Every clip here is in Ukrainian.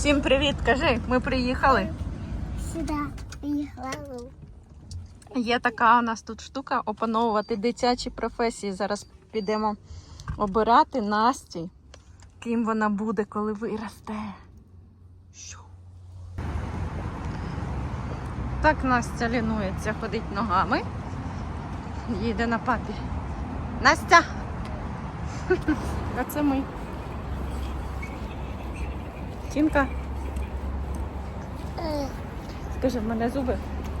Всім привіт, кажи, ми приїхали. Сюди приїхала. Є така у нас тут штука опановувати дитячі професії. Зараз підемо обирати Насті, ким вона буде, коли виросте. Так Настя лінується, ходить ногами. Їде на папі. Настя! А це ми. Тінка, скажи, в мене зуби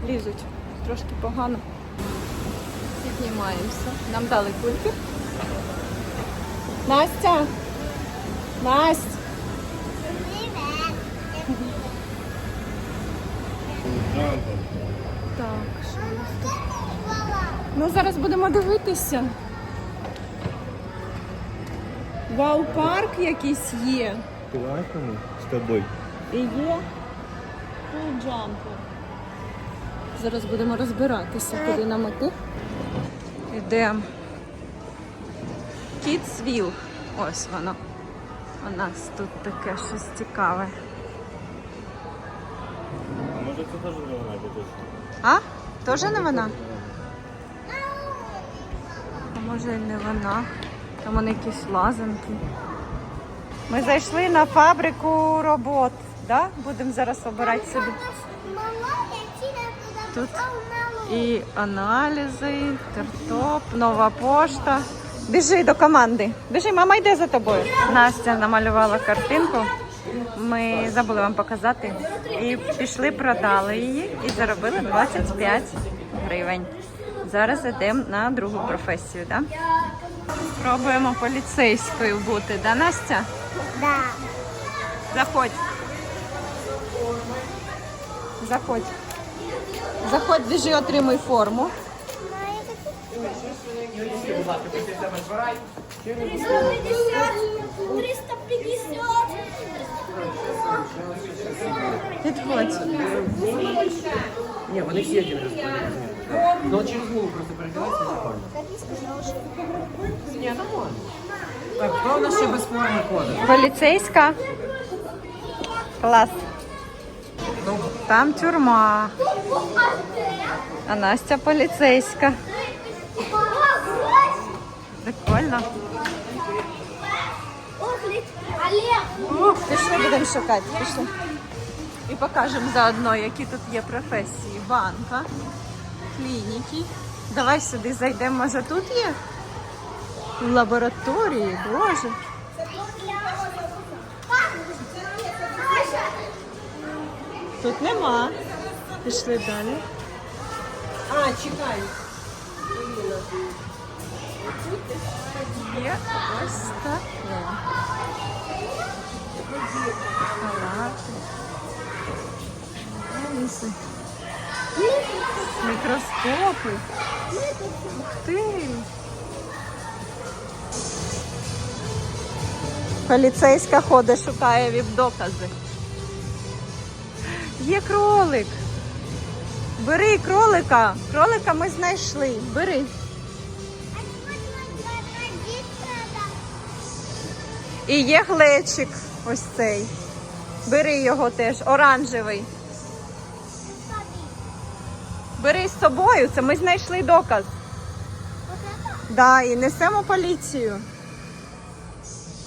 лізуть трошки погано. Піднімаємося. Нам дали кульки. Настя! Настя! Так, що у нас тут? Ну, зараз будемо дивитися. Вау, парк якийсь є. Класному з тобою. І є джампер. Зараз будемо розбиратися, куди нам іти. Йдемо. Кітсвіл. Ось воно. У нас тут таке щось цікаве. А може це теж не вона буде? А? Теж не вона? А може і не вона. Там вони якісь лазанки. Ми зайшли на фабрику робот. Да? Будемо зараз обирати собі. Тут І аналізи, тертоп, нова пошта. Біжи до команди. Біжи, мама йде за тобою. Настя намалювала картинку. Ми забули вам показати. І пішли, продали її і заробили 25 гривень. Зараз йдемо на другу професію? Да? Пробуємо поліцейською бути, да, Настя? Да. Заходь. Заходь. Заходь, біжи, отримуй форму. 350. Підходь. Ні, вони всі один розподіляють. Ну от через голову просто передавайся нормально. Ні, нормально. Так, хто нас ще без форми ходить? Поліцейська. Клас. Там тюрма. А Настя поліцейська. Прикольно. Пішли будемо шукати. Пішли. І покажемо заодно, які тут є професії. Банка, клініки. Давай сюди зайдемо. Може тут є? Лабораторії, боже. Тут нема. Пішли далі. А, чекай. Є ось таке. Халати. Ліси. Мікроскопи. Ух ти. Поліцейська ходить, шукає віп-докази. Є кролик. Бери кролика. Кролика ми знайшли. Бери. І є глечик ось цей. Бери його теж, оранжевий. Бери з собою, це ми знайшли доказ. Да, і несемо поліцію.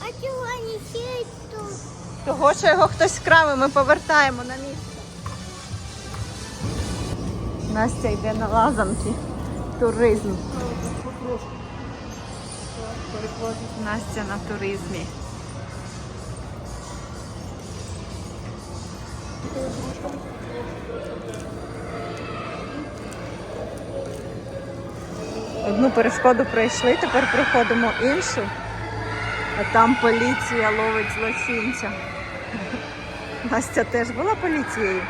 А чого не сидять тут? Того, що його хтось вкрав, ми повертаємо на місце. Настя йде на лазанки. Туризм. Настя на туризмі. Одну перешкоду пройшли, тепер проходимо іншу. А там поліція ловить злочинця. Настя теж була поліцією.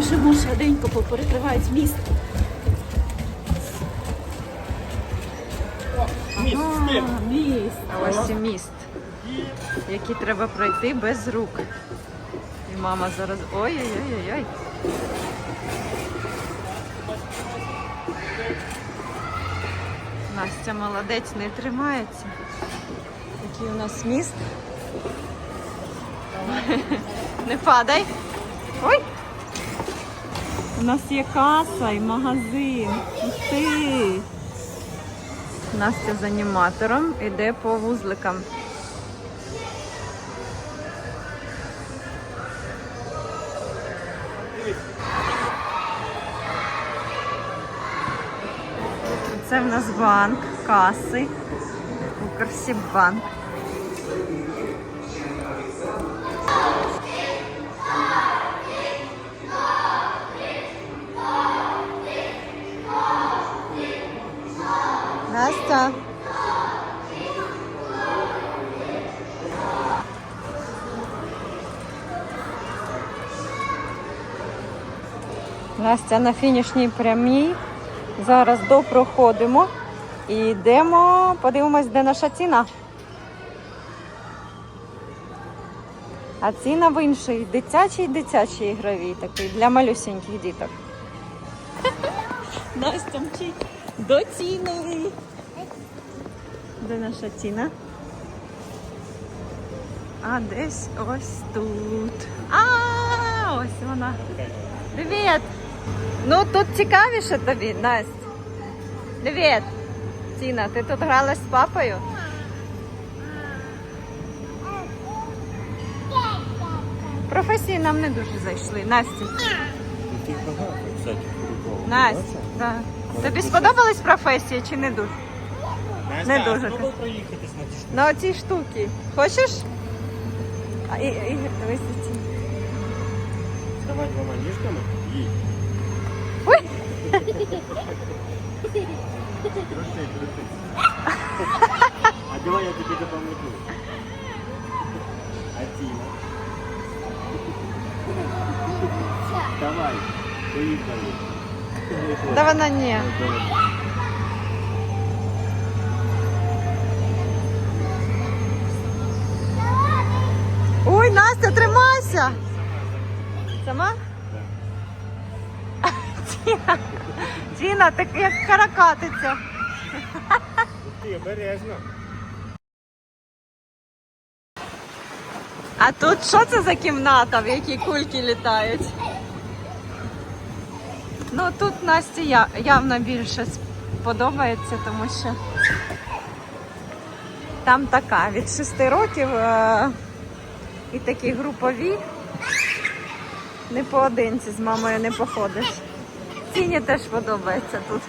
Живу швиденько, поперекривають міст. Міст, А. Ось і міст. які треба пройти без рук. І мама зараз. Ой-ой-ой-ой. Настя молодець, не тримається. Який у нас міст. Не падай. Ой! У нас є каса і магазин. Ух ти! Настя з аніматором іде по вузликам. Це в нас банк, каси, Укрсіббанк. Настя на фінішній прямій. Зараз допроходимо і йдемо, подивимось, де наша ціна. А ціна в іншій дитячий дитячий ігровій такий для малюсеньких діток. Настя мчить до ціни. Де наша ціна? А десь ось тут. А, ось вона. Привіт! Ну тут цікавіше тобі, Настя. Привіт! Тіна, ти тут гралась з папою? Професії нам не дуже зайшли. Настя. Настя, да. Тобі сподобались професії чи не дуже? Не дуже. на ті штуки. Хочеш? А, і, і, ось ці. Ставай двома ніжками. Їдь. Ой! Крути, крути. А давай я тобі допоможу. Давай, поїхали. Да вона. Давай. Ой, Настя, тримайся! Сама? Тіна, Тіна, так як каракатиця. Обережно. А тут що це за кімната, в якій кульки літають? Ну тут Насті явно більше подобається, тому що там така від 6 років е- і такі групові. Не поодинці з мамою не походиш. Ціні теж подобається тут.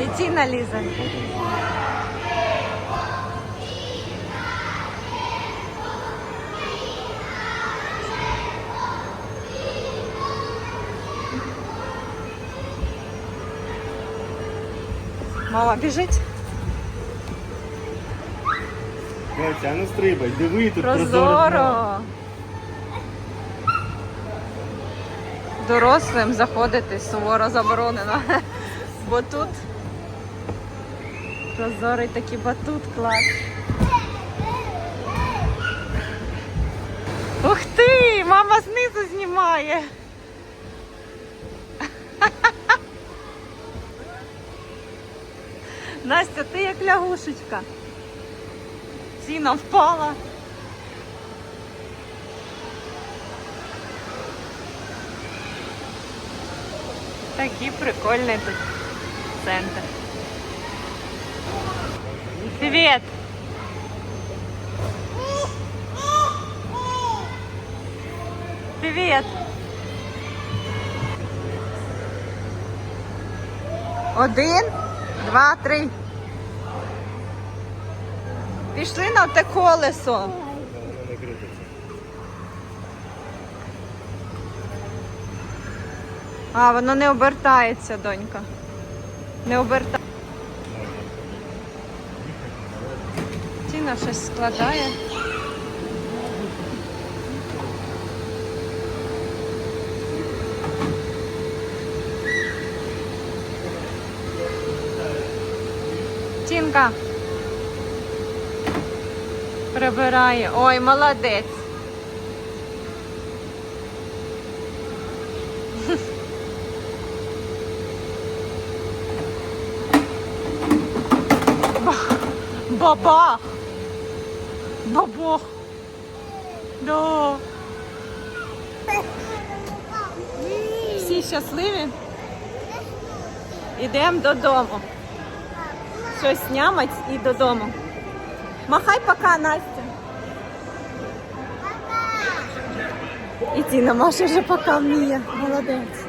І Мама біжить. Доця, а ну стрибай, диви, тут. Прозоро. Дорослим заходити суворо заборонено. Бо тут прозорий такий батут клас. Ух ти! Мама знизу знімає. Настя, ти як лягушечка. Ціна впала. Такий прикольний тут центр. Привіт! Привіт! Один, два, три. Пішли на те колесо. А, воно не обертається, донька. Не обертається. Тіна щось складає. Тінка. Прибирає. Ой, молодець. Баба! Бабо! Да. Всі щасливі? Ідемо додому. Щось нямать і додому. Махай пока, Настя. І Тіна Маша вже пока вміє. Молодець.